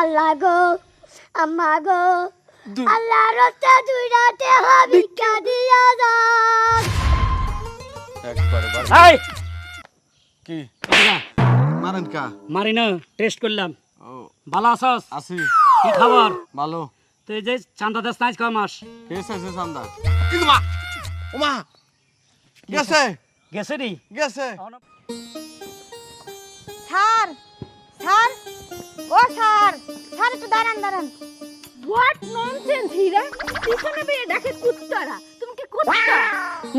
আল্লাহ গো আম্মা গো আল্লাহ রস্তা দুই রাতে ভিক্ষা দিয়া যান। একবারে কি? মারেন কা? মারি না টেস্ট করলাম। ও। ভালো আছস? আসি কি খবর? ভালো। তো এই যে চান্দা দাস নাইজ কয় মাস? কে চাইছে চান্দা। কিন্তু মা ওমা গেছে। গেছে। নি? গেছে। Sir sir? ও স্যার স্যার একটু দাঁড়ান দাঁড়ান। What nonsense Hira? পিছনে বেয়ে ডাকে কুত্তারা। তুমি কি কুত্তা?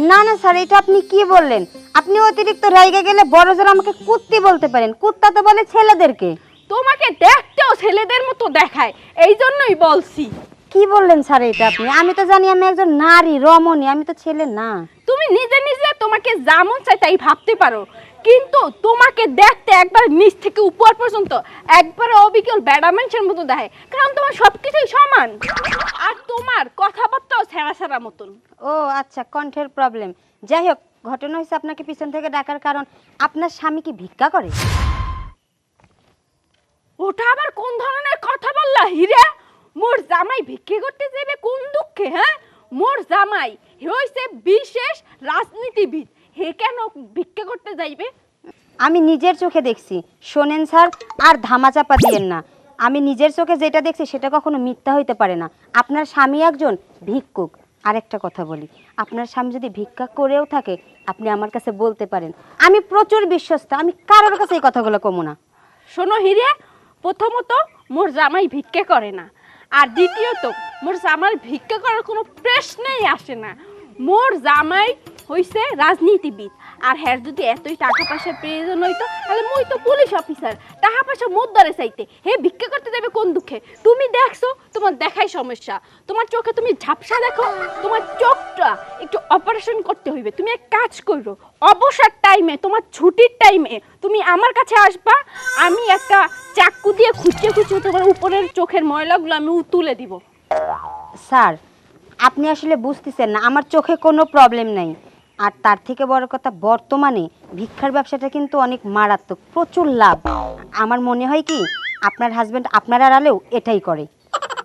না না স্যার এটা আপনি কি বললেন? আপনি অতিরিক্ত রাইগে গেলে বড় জোর আমাকে কুত্তি বলতে পারেন। কুত্তা তো বলে ছেলেদেরকে। তোমাকে দেখতেও ছেলেদের মতো দেখায়। এই জন্যই বলছি। কি বললেন স্যার এটা আপনি? আমি তো জানি আমি একজন নারী রমণী আমি তো ছেলে না। তুমি নিজে নিজে তোমাকে যেমন চাই তাই ভাবতে পারো। কিন্তু তোমাকে দেখতে একবার নিচ থেকে উপর পর্যন্ত একবার অবিকল ব্যাডামেন্সের মতো দেখায়। কারণ তোমার সবকিছুই সমান। আর তোমার কথাবার্তাও ছেঁড়া ছেঁড়া মতন। ও আচ্ছা কণ্ঠের প্রবলেম যাই হোক ঘটনা হয়েছে আপনাকে পিছন থেকে ডাকার কারণ আপনার স্বামী কি ভিক্ষা করে? ওটা আবার কোন ধরনের কথা বললা হিরে? মোর জামাই ভিক্ষে করতে যাবে কোন দুঃখে হ্যাঁ? মোর জামাই হইছে বিশেষ রাজনীতিবিদ। হে কেন ভিক্ষে করতে যাইবে? আমি নিজের চোখে দেখছি। শোনেন স্যার আর ধামাচাপা দিয়েন না। আমি নিজের চোখে যেটা দেখছি সেটা কখনো মিথ্যা হইতে পারে না। আপনার স্বামী একজন ভিক্ষুক। আরেকটা কথা বলি আপনার স্বামী যদি ভিক্ষা করেও থাকে আপনি আমার কাছে বলতে পারেন আমি প্রচুর বিশ্বস্ত আমি কারোর কাছে এই কথাগুলো কমো না। শোনো হিরে প্রথমত মোর জামাই ভিক্ষে করে না আর দ্বিতীয়ত মোর জামাই ভিক্ষে করার কোনো প্রশ্নই আসে না। মোর জামাই হইছে রাজনীতিবিদ। আর হ্যার যদি এতই টাকা পয়সার প্রয়োজন হইতো, তাহলে মুই তো পুলিশ অফিসার। টাকা পয়সা মোর চাইতে। হে, ভিক্ষা করতে দেবে কোন দুঃখে? তুমি দেখছ, তোমার দেখাই সমস্যা। তোমার চোখে তুমি ঝাপসা দেখো, তোমার চোখটা একটু অপারেশন করতে হইবে। তুমি এক কাজ করো, অবসর টাইমে তোমার ছুটির টাইমে তুমি আমার কাছে আসবা, আমি একটা চাকু দিয়ে খুঁচিয়ে খুঁচিয়ে তোমার উপরের চোখের ময়লাগুলো আমি তুলে দিব। স্যার, আপনি আসলে বুঝতেছেন না, আমার চোখে কোনো প্রবলেম নাই। আর তার থেকে বড় কথা বর্তমানে ভিক্ষার ব্যবসাটা কিন্তু অনেক মারাত্মক প্রচুর লাভ। আমার মনে হয় কি আপনার হাজব্যান্ড আপনার আড়ালেও এটাই করে।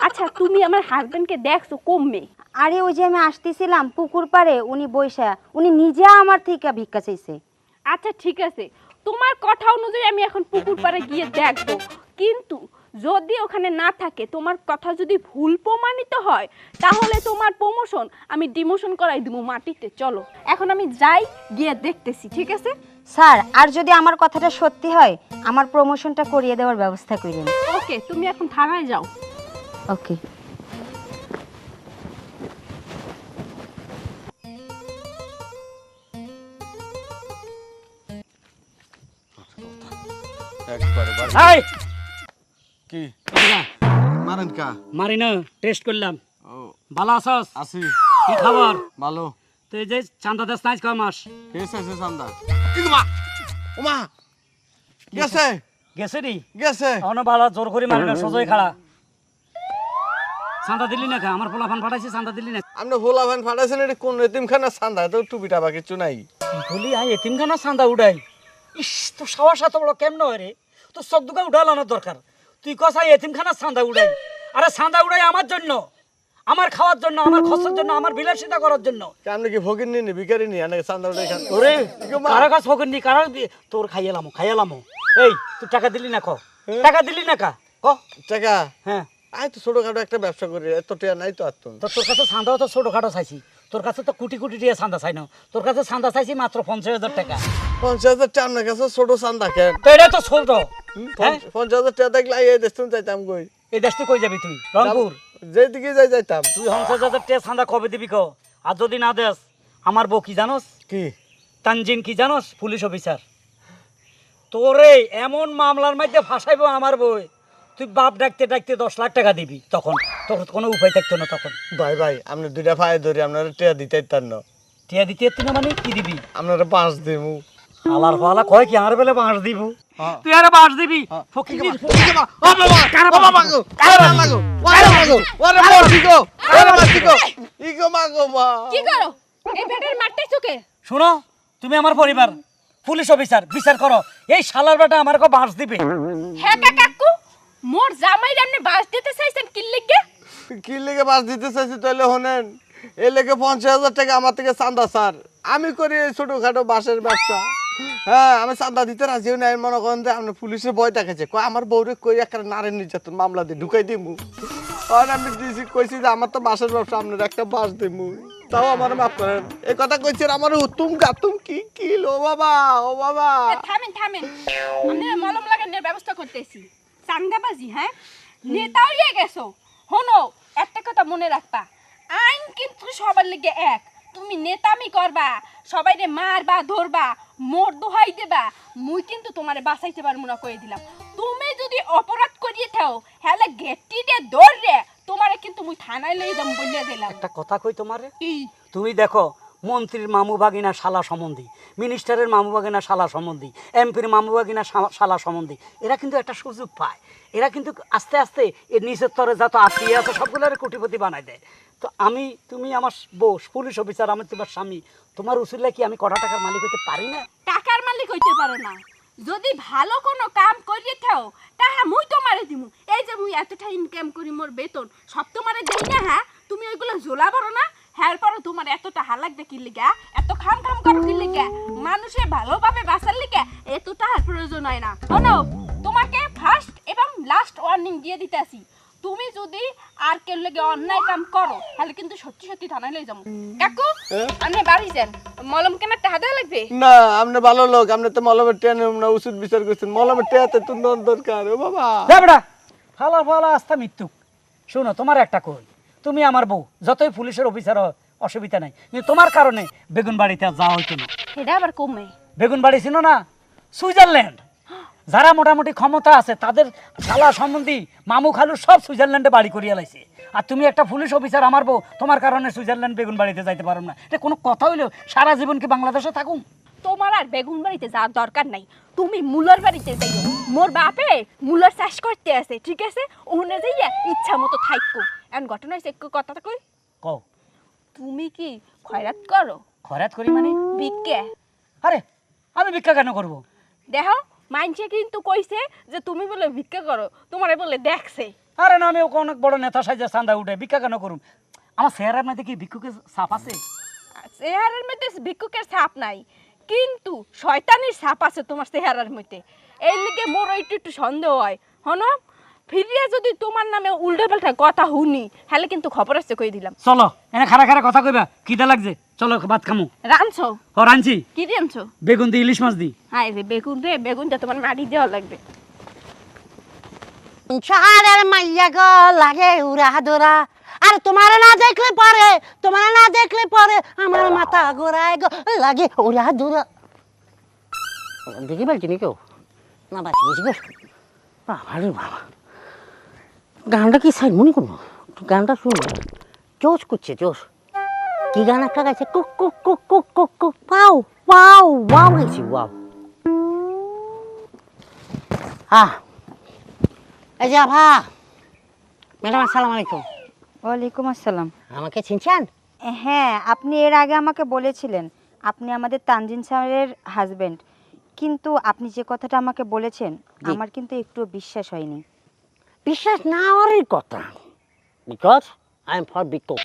আচ্ছা তুমি আমার হাজবেন্ডকে দেখছ কমবে? আরে ওই যে আমি আসতেছিলাম পুকুর পাড়ে উনি বৈশা উনি নিজে আমার থেকে ভিক্ষা চাইছে। আচ্ছা ঠিক আছে। তোমার কথা অনুযায়ী আমি এখন পুকুর পাড়ে গিয়ে দেখব। কিন্তু যদি ওখানে না থাকে তোমার কথা যদি ভুল প্রমাণিত হয় তাহলে তোমার প্রমোশন আমি ডিমোশন করাই দিব মাটিতে। চলো এখন আমি যাই গিয়ে দেখতেছি ঠিক আছে? স্যার আর যদি আমার কথাটা সত্যি হয় আমার প্রমোশনটা করিয়ে দেওয়ার ব্যবস্থা করেন ওকে তুমি এখন থানায় যাও। ওকে। একবারে বাস। হাই কি? মারেন কা? মারি না টেস্ট করলাম। ও। ভালো আছস? আসি কি খবর? ভালো। তো এই যে চান্দা দাস নাইজ কয় মাস? কে চাইছে চান্দা। কিন্তু মা ওমা গেছে। গেছে নি? গেছে। অন ভালো জোর করে মারি না সোজই খাড়া। চান্দা দিলি না কা? আমার পোলাপান পাঠাইছি চান্দা দিলি না? আপনি ভোলা ভান ফাটাইছেন এটা কোন এতিমখানা চান্দা? তো টুপিটা বা কিছু নাই। বলি আই এতিমখানা চান্দা উড়াই। ইস তোর সাহস এত বড় কেমন হয় রে? তোর চোখ দুকা উঠালানোর দরকার। তুই কস আই এতিমখানা চান্দা উড়াই। আরে চান্দা উড়াই আমার জন্য। আমার খাওয়ার জন্য আমার খরচের জন্য আমার বিলাসিতা করার জন্য। আপনি কি ফকির নিনি ভিকারি নি? আনে চান্দা উঠে খান। ওরে কারা কাছ ফকির নি কারা তোর খাইয়ালামো খাইয়ালামো। এই তুই টাকা দিলি না ক? টাকা দিলি না কা? ক? টাকা? হ্যাঁ। আই তো ছোটখাটো একটা ব্যবসা করি এত টিয়া নাই তো আর তোর। কাছে চান্দাও তো ছোটখাটো চাইছি। তোর কাছে তো কোটি কোটি টাকা চান্দা চাই না। তোর কাছে চান্দা চাইছি মাত্র পঞ্চাশ হাজার টাকা। পঞ্চাশ হাজার টাকা আপনার কাছে ছোট চান্দা কেন? তো এটা তো ছোট। হ্যাঁ? পঞ্চাশ হাজার টাকা দেখলে এই দেশতুন চাইতাম কই? এই দেশ তুই কই যাবি তুই? রংপুর? যেদিকে যাই যাইতাম। তুই পঞ্চাশ হাজার টাকা চান্দা কবে দিবি ক? আর যদি না দেস আমার বউ কি জানোস? কি? তানজিন কি জানোস? Police officer. তোরে এমন মামলার মধ্যে ফাঁসাইবো আমার বই তুই বাপ ডাকতে ডাকতে দশ লাখ টাকা দিবি তখন। তোর কোনো উপায় থাকতো না তখন। ভাই ভাই আপনি দুইটা ভাই ধরি আপনারা টিয়া দিতে তার না। টিয়া দিতে এত্তি না মানে কি দিবি? আপনারা পাঁচ দিমু। আলার ফালা কয় কি আর বেলে বাঁশ দিব? হ্যাঁ। তুই আরে বাঁশ দিবি? ফকির কি করো এই বেটার মারতে চোখে। শোনো তুমি আমার পরিবার পুলিশ অফিসার বিচার করো। এই শালার বেটা আমার কো বাঁশ দিবে। হ্যাঁ কাকু। মোর জামাই আপনি বাস দিতে চাইছেন কি লিগে? কি লেগে বাস দিতে চাইছি তাহলে হনেন। এ লেগে পঞ্চাশ হাজার টাকা আমার থেকে চান্দা স্যার। আমি করি এই ছোটখাটো বাসের ব্যবসা। হ্যাঁ আমি চান্দা দিতে রাজিও নাই মনে করেন যে আপনি পুলিশের ভয় দেখাচ্ছে কয় আমার বউরে কই একটা নারী নির্যাতন মামলা দিয়ে ঢুকাই দিমু? আর আমি দিছি কইছি যে আমার তো বাসের ব্যবসা আপনার একটা বাস দিমু। তাও আমার মাফ করেন। এই কথা কইছেন আমার হুতুম গাতুম কি কি লো বাবা ও বাবা। থামেন থামেন। আমি মলম লাগানোর ব্যবস্থা করতেছি। চান্দাবাজি হ্যাঁ? নেতা হইয়া গেছো। হনো একটা কথা মনে রাখবা। আইন কিন্তু সবার লিগে এক। তুমি নেতামি করবা সবাইরে মারবা ধরবা মোর দোহাই দেবা। মুই কিন্তু তোমারে বাঁচাইতে পারব না কয়ে দিলাম। তুমি যদি অপরাধ করিয়ে থাও হ্যালে গেটটি দিয়ে দৌড়রে তোমারে কিন্তু মুই থানায় লইয়ে যাম বলিয়া দিলাম। একটা কথা কই তোমারে? তুমি দেখো মন্ত্রীর মামু ভাগিনা শালা সম্বন্ধী, মিনিস্টারের মামু ভাগিনা শালা সম্বন্ধী, এমপির মামু ভাগিনা শালা সম্বন্ধী, এরা কিন্তু একটা সুযোগ পায়। এরা কিন্তু আস্তে আস্তে এর নিচের তরে যত আত্মীয় আছে সবগুলোর কোটিপতি বানায় দেয়। তো আমি, তুমি আমার বউ, পুলিশ অফিসার, আমি তোমার স্বামী, তোমার উচিলে কি আমি কটা টাকার মালিক হইতে পারি না? টাকার মালিক হইতে পারে না। যদি ভালো কোনো কাম করিয়ে থাও, তাহা মুই তোমারে দিমু। এই যে মুই এতটা ইনকাম করি মোর বেতন, সব তোমারে দেই না হ্যাঁ? তুমি ওইগুলো জোলা বড় না। পরও তোমার এত টাকা লাগবে কি লিগা? এত খাম খাম করো কি লিগা? মানুষে ভালোভাবে বাঁচার লিগা? এত টাকার প্রয়োজন হয় না। শোনো তোমাকে ফার্স্ট এবং লাস্ট ওয়ার্নিং দিয়ে দিতেছি। তুমি যদি আর কেউ লেগে অন্যায় কাম করো তাহলে কিন্তু সত্যি সত্যি থানায় লই যাব। কাকু আপনি বাড়ি যান। মলম কেনার টাকা দেওয়া লাগবে? না আপনি ভালো লোক আপনি তো মলমের টেন না উচিত বিচার করছেন। মলমের টেয়াতে তো দরকার ও বাবা। যা বেটা ফালা ফালা আস্থা মৃত্যু শোনো তোমার একটা কই? তুমি আমার বউ। যতই পুলিশের অফিসার হও, অসুবিধা নাই। কিন্তু তোমার কারণে বেগুন বাড়িতে যাওয়া হইতো না। সেটা আবার কমে। বেগুন বাড়ি ছিল না সুইজারল্যান্ড। যারা মোটামুটি ক্ষমতা আছে তাদের শালা সম্বন্ধী মামু খালু সব সুইজারল্যান্ডে বাড়ি করিয়া লাইছে। আর তুমি একটা পুলিশ অফিসার আমার বউ তোমার কারণে সুইজারল্যান্ড বেগুন বাড়িতে যাইতে পারো না। এটা কোনো কথা হইলেও সারা জীবন কি বাংলাদেশে থাকুন তোমার আর বেগুন বাড়িতে যাওয়ার দরকার নাই। তুমি মুলার বাড়িতে যাইও। মোর বাপে মুলার চাষ করতে আছে ঠিক আছে? ওখানে যাইয়া ইচ্ছা মতো থাকব এখন ঘটনা হয়েছে একটু কথাটা কই? কও। তুমি কি খয়রাত করো? খরাত করি মানে? ভিক্ষে। আরে আমি ভিক্ষা কেন করব? দেখো মাইনসে কিন্তু কইছে যে তুমি বলে ভিক্ষা করো তোমারে বলে দেখছে। আরে না আমি ওকে অনেক বড় নেতা সাইজে চান্দা উঠে ভিক্ষা কেন করুন আমার চেহারার মধ্যে কি ভিক্ষুকের সাপ আছে? চেহারার মধ্যে ভিক্ষুকের ছাপ নাই কিন্তু শয়তানির ছাপ আছে তোমার চেহারার মধ্যে। এই লিগে মোর একটু একটু সন্দেহ হয়। হনো? ফিরিয়া যদি তোমার নামে উল্টো পাল্টা কথা শুনি হলে কিন্তু খবর আছে কই দিলাম। চলো এনে খারা খারা কথা কইবা খিদে লাগছে? চলো ভাত খামু। রানছো ও রাঞ্চি কি রানছো বেগুন দি ইলিশ মাছ দি। হাই রে বেগুন রে বেগুনটা তোমার মাটি দেওয়া লাগবে। শহরের মাইয়া গো লাগে উড়া দোরা আর তোমার না দেখলে পরে তোমার না দেখলে পরে আমার মাথা ঘোরায় গো লাগে উড়া দোরা দেখি বলছি নি কেউ না গেছি গো। বাবা রে বাবা। গানটা কি সাইড মনে করব? গানটা শুনব জোশ করছে জোশ। কি গান একটা গাইছে? কুক কুক কুক কুক কুক কুক। পাও পাও ওয়াও গাইছি ওয়াও। হ্যাঁ এই যে আভা। ম্যাডাম আসসালামু আলাইকুম। ওয়ালাইকুম আসসালাম। আমাকে চিনছেন? হ্যাঁ আপনি এর আগে আমাকে বলেছিলেন আপনি আমাদের তানজিন স্যারের হাজবেন্ড কিন্তু আপনি যে কথাটা আমাকে বলেছেন আমার কিন্তু একটু বিশ্বাস হয়নি। বিশ্বাস না হওয়ারই কথা। বিকজ আই এম ফর বিকো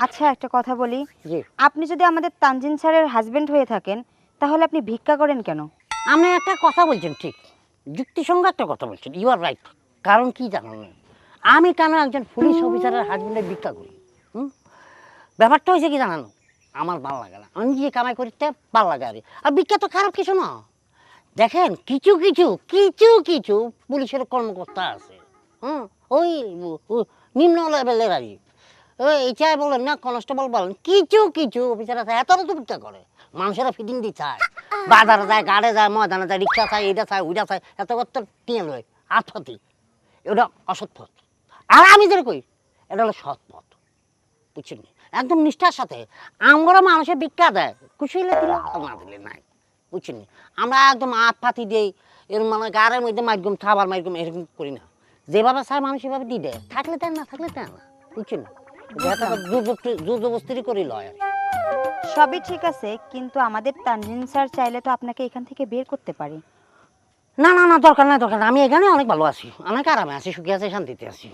আচ্ছা একটা কথা বলি। জি। আপনি যদি আমাদের তানজিন স্যারের হাজবেন্ড হয়ে থাকেন তাহলে আপনি ভিক্ষা করেন কেন? আপনি একটা কথা বলছেন ঠিক। যুক্তিসঙ্গত একটা কথা বলছেন ইউ আর রাইট কারণ কি জানেন? না আমি কেন একজন পুলিশ অফিসারের হাজবেন্ডের ভিক্ষা করি? হুম? ব্যাপারটা হয়েছে কি জানানো? আমার ভালো লাগে না। আমি যে কামাই করতে ভালো লাগে আর আর ভিক্ষা তো খারাপ কিছু না। দেখেন কিছু কিছু কিছু কিছু পুলিশের কর্মকর্তা আছে। হুম, ওই নিম্ন লেভেলের আর ওই এইচাই বলেন না কনস্টেবল বলেন, কিছু কিছু অফিসার আছে, এত ভিক্ষা করে। মানুষেরা ফিটিং দিয়ে চায় বাজারে যায়, গাড়ে যায়, ময়দানে যায়, রিক্সা চায়, এটা চায়, ওইটা চায়, এত কত টিয়ে লয় আত্মতি এটা অসৎ পথ। আর আমি যেটা কই, এটা হলো সৎ পথ। বুঝছেন? একদম নিষ্ঠার সাথে। আমরা মানুষের ভিক্ষা দেয়, খুশি হলে দিলে, না দিলে নাই। বুঝছেন? আমরা একদম আত পাতি দিই, এর মানে গাড়ের মধ্যে মাধ্যম খাবার মাধ্যম এরকম করি না। যেভাবে চায় মানুষ সেভাবে দিয়ে দেয় থাকলে দেন না থাকলে দেন না বুঝছেন? করি লয় সবই ঠিক আছে কিন্তু আমাদের তানজিন স্যার চাইলে তো আপনাকে এখান থেকে বের করতে পারে। না না না দরকার নাই দরকার আমি এখানে অনেক ভালো আছি অনেক আরামে আছি সুখে আছি শান্তিতে আছি।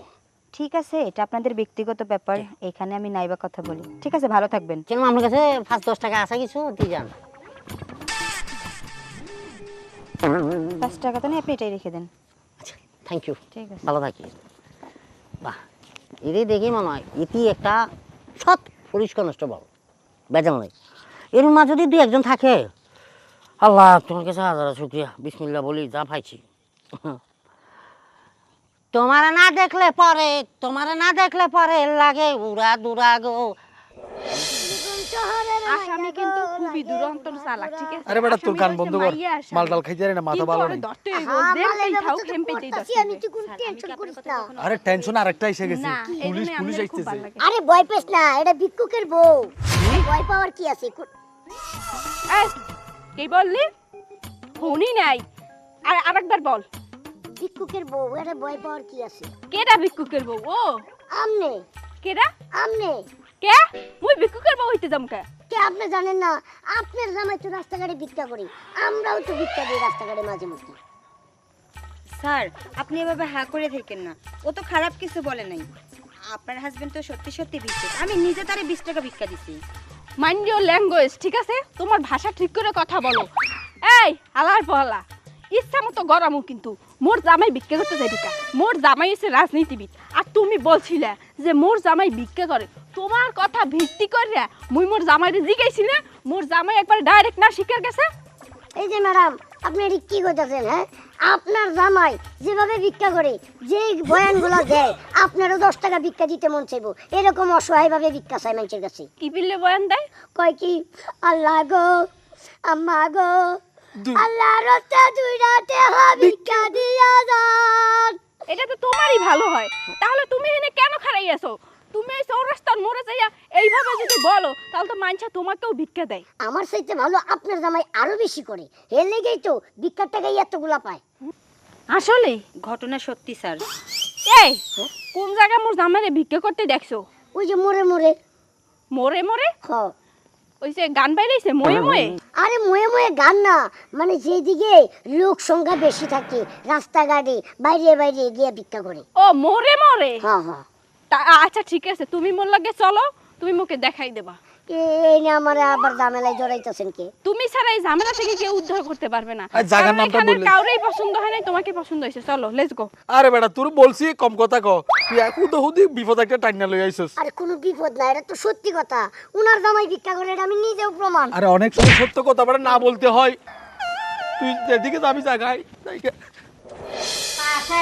ঠিক আছে এটা আপনাদের ব্যক্তিগত ব্যাপার এখানে আমি নাইবা কথা বলি। ঠিক আছে ভালো থাকবেন। কেন আমার কাছে পাঁচ দশ টাকা আছে কিছু দিয়ে যান। পাঁচ টাকা তো নেই আপনি এটাই রেখে দেন। থ্যাংক ইউ ভালো থাকি বাহ। এটাই দেখি মনে হয় এটি একটা সৎ পুলিশ কনস্টেবল বেজাল নাই এর মা যদি দুই একজন থাকে আল্লাহ তোমার কাছে হাজার শুক্রিয়া। বিসমিল্লা বলি যা পাইছি। তোমার না দেখলে পরে তোমার না দেখলে পরে লাগে উড়া দুরা গো। আসামি কিন্তু খুবই দুরন্তর চালাক ঠিক আছে? আরে বেটা তোর গান বন্ধ কর। মাইয়া আসামি। খাইতে না মাথা ভালো নেই ধরতে হইব, দেমতেই থাও, খেমপেতেই ধরতে আমি হইবে। তুই টেনশন করিস না। আরে টেনশন আরেকটা এসে গেছে। পুলিশ পুলিশ আইতেছে। আরে ভয় পেস না এটা ভিক্ষুকের বউ। ভয় পাওয়ার কি আছে? এই, কি বললি? শুনি নাই। আর আরেকবার বল। ভিক্ষুকের বউ এটা ভয় পাওয়ার কি আছে? কেডা ভিক্ষুকের বউ? ও। আমনে। কেডা? আমনে। কে? মুই ভিক্ষুকের বউ হইতে যাম কে? কে আপনি জানেন না? আপনার জামাই তো রাস্তাঘাটে ভিক্ষা করি। আমরাও তো ভিক্ষা দিই রাস্তাঘাটে মাঝে মধ্যে। স্যার আপনি এভাবে হা করে থাকেন না। ও তো খারাপ কিছু বলে নাই। আপনার হাজবেন্ড তো সত্যি সত্যি ভিক্ষুক আমি নিজে তারে বিশ টাকা ভিক্ষা দিছি। মাইন্ড ইউর ল্যাঙ্গুয়েজ ঠিক আছে? তোমার ভাষা ঠিক করে কথা বলো। এই আলার পহলা ইচ্ছা মতো গরমও কিন্তু। মোর জামাই ভিক্ষা করতে যাই ভিক্ষা মোর জামাই হচ্ছে রাজনীতিবিদ। আর তুমি বলছিলে যে মোর জামাই ভিক্ষা করে। তোমার কথা ভিত্তি করে মুই মোর জামাইরে জিগাইছিলে মোর জামাই একবার ডাইরেক্ট না শিকার গেছে। এই যে ম্যাডাম আপনি এটি কি করতেছেন হ্যাঁ? আপনার জামাই যেভাবে ভিক্ষা করে যে বয়ানগুলো দেয় আপনারও দশ টাকা ভিক্ষা দিতে মন চাইব। এরকম অসহায়ভাবে ভিক্ষা চাই মানুষের কাছে। কি পিল্লে বয়ান দেয়? কয় কি আল্লাহ গো আম্মা গো আল্লাহ রস্তা দুই রাতে ভিক্ষা দিয়া যান। এটা তো তোমারই ভালো হয়। তাহলে তুমি এখানে কেন খারাই আছো তুমি এই চৌরাস্তার মোড়ে যাইয়া এইভাবে যদি বলো তাহলে তো মানছা তোমাকেও ভিক্ষা দেয়। আমার চাইতে ভালো আপনার জামাই আরও বেশি করে। এর লেগেই তো ভিক্ষার টাকাই এতগুলা পায়। আসলে? ঘটনা সত্যি স্যার। এই কোন জায়গায় মোর জামাইরে ভিক্ষা করতে দেখছ? ওই যে মোড়ে মোড়ে। মোরে মোরে হ। ওই যে গান বাইরেছে ময়ে ময়ে? আরে ময়ে ময়ে গান না। মানে যেদিকে লোক সংখ্যা বেশি থাকে রাস্তাঘাটে বাইরে বাইরে গিয়ে ভিক্ষা করে। ও মোরে মোরে হ্যাঁ হ্যাঁ। আচ্ছা ঠিক আছে। তুমি মোর লাগে চলো তুমি মোকে দেখাই দেবা। এই না আমার আবার ঝামেলায় জড়াইতেছেন কে? তুমি ছাড়া এই ঝামেলা থেকে কেউ উদ্ধার করতে পারবে না। আর জায়গার নামটা এখানে কাউরেই পছন্দ হয় নাই তোমাকে পছন্দ চলো লেটস গো আরে বেটা তোর বলছি কম কথা ক। তুই হুদো হুদি বিপদ একটা টাইনা লই আইছস। আরে কোনো বিপদ না এটা তো সত্যি কথা। উনার জামাই ভিক্ষা করে এটা আমি নিজেও প্রমাণ। আরে অনেক সময় সত্য কথা না বলতে হয়। তুই যেদিকে যাবি জায়গায় পাশে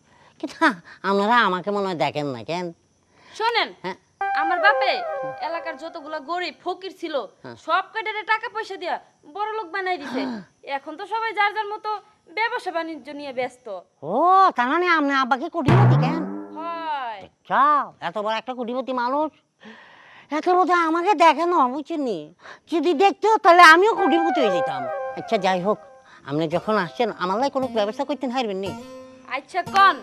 কিন্তু হ্যাঁ, আপনারা আমাকে মনে হয় দেখেন না কেন? শোনেন হ্যাঁ। আমার বাপে এলাকার যতগুলা গরিব ফকির ছিল সব কাটারে টাকা পয়সা দিয়া বড় লোক বানাই দিছে। এখন তো সবাই যার যার মতো ব্যবসা বাণিজ্য নিয়ে ব্যস্ত। ও তার মানে আপনি আব্বাকে কোটিপতি কেন? হয়। এত বড় একটা কোটিপতি মানুষ। এত বোধ আমাকে দেখে না বুঝছেন নি যদি দেখতো তাহলে আমিও কোটিপতি হয়ে যেতাম। আচ্ছা যাই হোক আপনি যখন আসছেন আমার লাই কোনো ব্যবস্থা করতে হারবেন নি? আচ্ছা কন।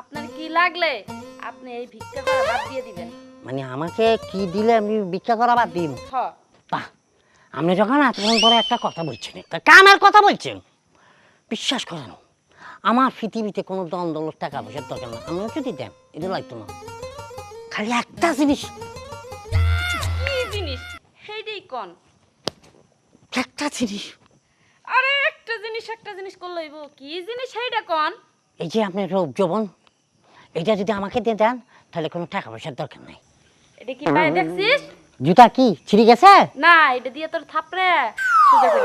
আপনার কি লাগলে আপনি এই ভিক্ষা করা বাদ দিয়ে দিবেন। মানে আমাকে কি দিলে আমি ভিক্ষা করা বাদ দিই হ। বাহ আপনি যখন এতক্ষণ পরে একটা কথা বলছেন একটা কামের কথা বলছেন বিশ্বাস করেন আমার পৃথিবীতে কোনো দম দৌলত টাকা পয়সার দরকার না। আমিও যদি দেন এটা লাগতো না। খালি একটা জিনিস। কি জিনিস? সেইটাই কন? একটা জিনিস। আরে একটা জিনিস একটা জিনিস করলে কি জিনিস সেইটা কন? এই যে আপনার রূপ যৌবন এটা যদি আমাকে দিয়ে দেন তাহলে কোনো টাকা পয়সার দরকার নাই। এটা কি পায়ে দেখছিস? জুতা কি? ছিঁড়ে গেছে? না এটা দিয়ে তোর থাপড়ে। করে।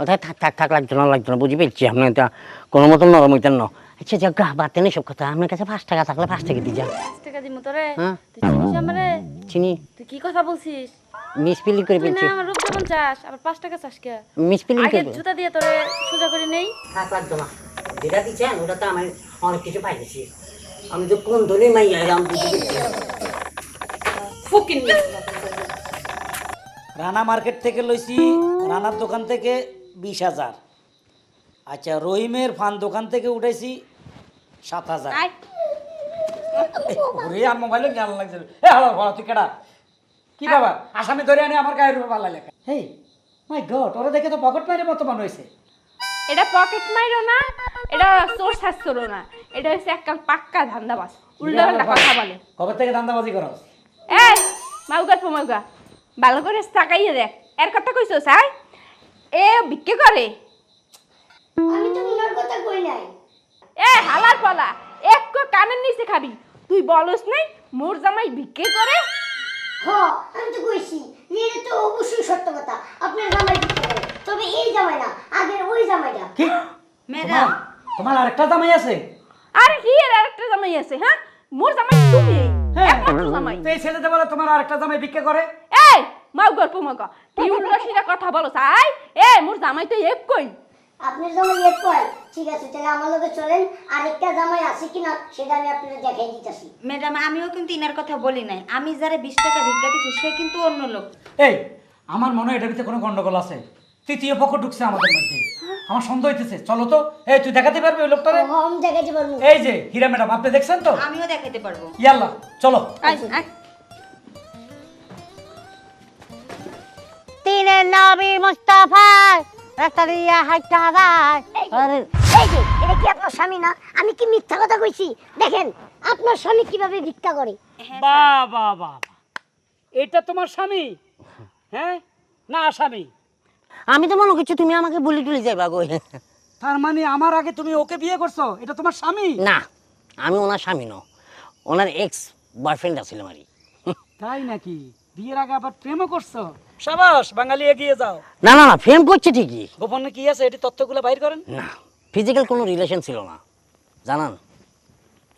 ওটাই থাক থাক থাক লাগতো না লাগতো না বুঝি পেয়েছি। আপনি এটা কোনো মতন নরম হইতেন না। আচ্ছা যাক গা বাতেন সব কথা। আপনার কাছে পাঁচ টাকা থাকলে পাঁচ টাকা দিয়ে পাঁচ টাকা তোরে? হ্যাঁ। তুই চিনিস আমারে? চিনি। তুই কি কথা বলছিস? মিসপিলিং করে তুই না আমার রূপ যখন চাস। আবার পাঁচ টাকা চাস কে? মিসপিলিং আগে জুতা দিয়ে তোরে সোজা করে নেই। থাক লাগতো না। যেটা দিচ্ছেন ওটা তো আমি অনেক কিছু পাই গেছি আমি তো কোন ধরে মাই এলাম ফুকিন রানা মার্কেট থেকে লইছি রানার দোকান থেকে বিশ হাজার। আচ্ছা রহিমের ফান দোকান থেকে উঠাইছি সাত হাজার। ওরে আর মোবাইলে জ্ঞান লাগছে এ হালা ভাড়া তুই কেডা? কি বাবা আসামি ধরে আনি আমার গায়ের উপর পাল্লা লেখা হেই মাই গড ওরা দেখে তো পকেট মাইরে মতো মনে হয়েছে। এটা পকেট মাইরো না এটা চোর শাস্ত্রও না। এটা হচ্ছে একটা পাক্কা ধান্দাবাজ। উল্টো পাল্টা কথা বলে। কবে থেকে ধান্দাবাজি করো? এই মাউগার পোমাউগা ভালো করে তাকাইয়ে দেখ। এর কথা কইছো স্যার? এ বিক্রি করে? আমি তো উনার কথা কই নাই। এ হালার পালা। এক কানের নিচে খাবি। তুই বলস নাই মোর জামাই বিক্রি করে? হ আমি তো কইছি এটা তো অবশ্যই সত্য কথা। আপনার জামাই বিক্রি করে। তবে এই জামাই না আগের ওই জামাইটা। কি? ম্যাডাম। তোমার আরেকটা জামাই আছে? আর কি এর আরেকটা জামাই আছে হ্যাঁ? মোর জামাই তুমি। হ্যাঁ। একমাত্র জামাই। তো এই ছেলেতে বলে তোমার আরেকটা জামাই বিক্রি করে? এই মাউ গল্প মাগা। তুই উল্টো সিধা কথা বলো সাই এ মোর জামাই তো এক কই। আপনার জামাই এক কয় ঠিক আছে তাহলে আমার লগে চলেন আরেকটা জামাই আছে কিনা সেটা আমি আপনাদের দেখাই দিতেছি। ম্যাডাম আমিও কিন্তু ইনার কথা বলি নাই। আমি যারা বিশ টাকা ভিক্ষা দিচ্ছি সে কিন্তু অন্য লোক। এই আমার মনে হয় এটার ভিতরে কোনো গন্ডগোল আছে। তৃতীয় পক্ষ ঢুকছে আমাদের মধ্যে। আমার সন্দেহ হইতেছে। চলো তো। এই তুই দেখাতে পারবি ওই লোকটারে? হম দেখাইতে পারব। এই যে হীরা ম্যাডাম আপনি দেখছেন তো? আমিও দেখাতে পারব। ইয়াল্লা চলো। তিনের নবী মুস্তাফা রাস্তা দিয়া হাইটা যায় আরে। এই যে এটা কি আপনার স্বামী না? আমি কি মিথ্যা কথা কইছি? দেখেন আপনার স্বামী কীভাবে ভিক্ষা করে? বাহ বাহ বাহ এটা তোমার স্বামী? হ্যাঁ? না আসামি আমি তো মনে করছি তুমি আমাকে বলি টুলি যাইবা গো। তার মানে আমার আগে তুমি ওকে বিয়ে করছ? এটা তোমার স্বামী? না আমি ওনার স্বামী ন ওনার এক্স বয়ফ্রেন্ড আছিল আমারই তাই নাকি? বিয়ের আগে আবার প্রেমও করছ? সাবাস বাঙালি এগিয়ে যাও। না না না প্রেম করছে ঠিকই। গোপনে কি আছে? এটি তথ্যগুলো বাইর করেন। না ফিজিক্যাল কোনো রিলেশন ছিল না। জানান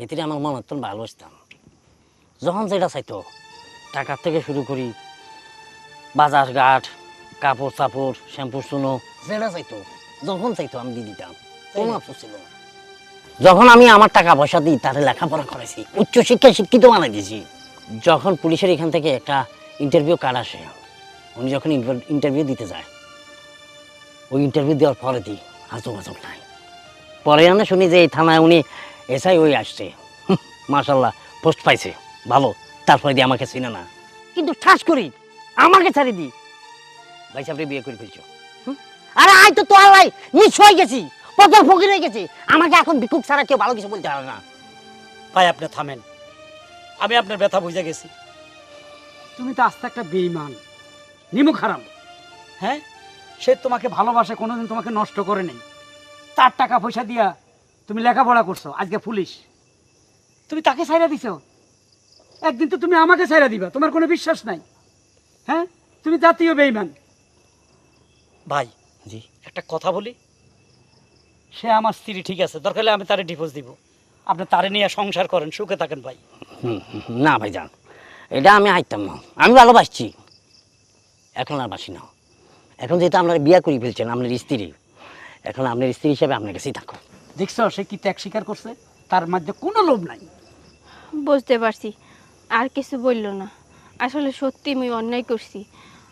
এতে আমার মন অত্যন্ত ভালোবাসতাম যখন যেটা চাইতো টাকার থেকে শুরু করি বাজার ঘাট কাপড় চাপড় শ্যাম্পু শুনো যেটা চাইতো যখন চাইতো আমি দিয়ে দিতাম। কোনো আফসোস ছিল না। যখন আমি আমার টাকা পয়সা দিই তাতে লেখাপড়া করেছি উচ্চশিক্ষায় শিক্ষিত বানাই দিয়েছি যখন পুলিশের এখান থেকে একটা ইন্টারভিউ কার্ড আসে উনি যখন ইন্টারভিউ দিতে যায় ওই ইন্টারভিউ দেওয়ার পরে দিই আজব আজব নাই। পরে আমরা শুনি যে এই থানায় উনি এসআই ওই আসছে। মার্শাল্লাহ পোস্ট পাইছে ভালো তারপরে দিয়ে আমাকে চিনে না। কিন্তু ঠাস করি আমাকে ছাড়ি দি। ভাই সাহেবরে বিয়ে করে ফেলছো? আরে আয় তো তো আল্লাহ নিঃস হয়ে গেছি কত ফকির হয়ে গেছি। আমাকে এখন ভিক্ষুক ছাড়া কেউ ভালো কিছু বলতে পারে না। ভাই আপনি থামেন। আমি আপনার ব্যথা বুঝে গেছি। তুমি তো আস্তে একটা বেইমান নিমুখ হারাম। হ্যাঁ? সে তোমাকে ভালোবাসে কোনোদিন তোমাকে নষ্ট করে নেই। তার টাকা পয়সা দিয়া তুমি লেখাপড়া করছ আজকে পুলিশ। তুমি তাকে ছাইরা দিছো? একদিন তো তুমি আমাকে ছাইরা দিবা তোমার কোনো বিশ্বাস নাই। হ্যাঁ? তুমি জাতীয় বেইমান ভাই জি। একটা কথা বলি? সে আমার স্ত্রী ঠিক আছে দরকার হলে আমি তারে ডিভোর্স দিব। আপনি তারে নিয়ে সংসার করেন সুখে থাকেন ভাই। হুম, হুম, না ভাই যান এটা আমি হাইতাম না। আমি ভালোবাসছি। এখন আর বাসি না। এখন যেহেতু আপনার বিয়ে করে ফেলছেন আপনার স্ত্রী এখন আপনার স্ত্রী হিসাবে আপনার কাছেই থাকো দেখছ সে কি ত্যাগ স্বীকার করছে? তার মধ্যে কোনো লোভ নাই। বুঝতে পারছি আর কিছু বলল না। আসলে সত্যি মুই অন্যায় করছি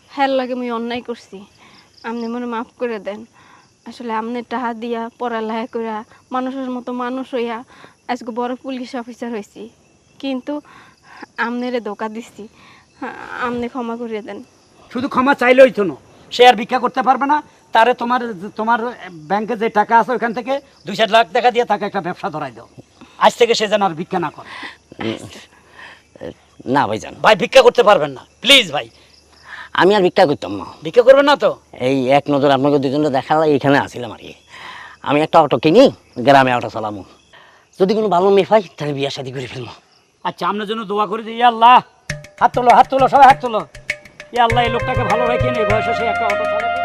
হ্যার লাগে মুই অন্যায় করছি। আপনি মনে মাফ করে দেন। আসলে আপনি টাহা দিয়া পড়ালেখা কইরা মানুষের মতো মানুষ হইয়া আজকে বড় পুলিশ অফিসার হয়েছি কিন্তু আমনেরে ধোকা দিচ্ছি আপনি ক্ষমা করে দেন। শুধু ক্ষমা চাইলেই তো না। সে আর ভিক্ষা করতে পারবে না। তারে তোমার তোমার ব্যাংকে যে টাকা আছে ওইখান থেকে দুই চার লাখ টাকা দিয়ে তাকে একটা ব্যবসা ধরাই দাও। আজ থেকে সে যেন আর ভিক্ষা না করে। না ভাই যান ভাই ভিক্ষা করতে পারবেন না। প্লিজ ভাই। আমি আর ভিক্ষা করতাম না। ভিক্ষা করবেন না তো? এই এক নজর আপনাকে দুজনটা দেখা এখানে আসিলাম আর কি। আমি একটা অটো কিনি গ্রামে অটো চালামো। যদি কোনো ভালো মেয়ে পাই তাহলে বিয়ে শাদি করে ফেলব। আচ্ছা আপনার জন্য দোয়া করে দিই আল্লাহ হাত তোলো হাত তোলো সবাই হাত তোলো। ইয়া আল্লাহ এই লোকটাকে ভালো রেখে নেই বয়সে সে একটা অটো চালাবে।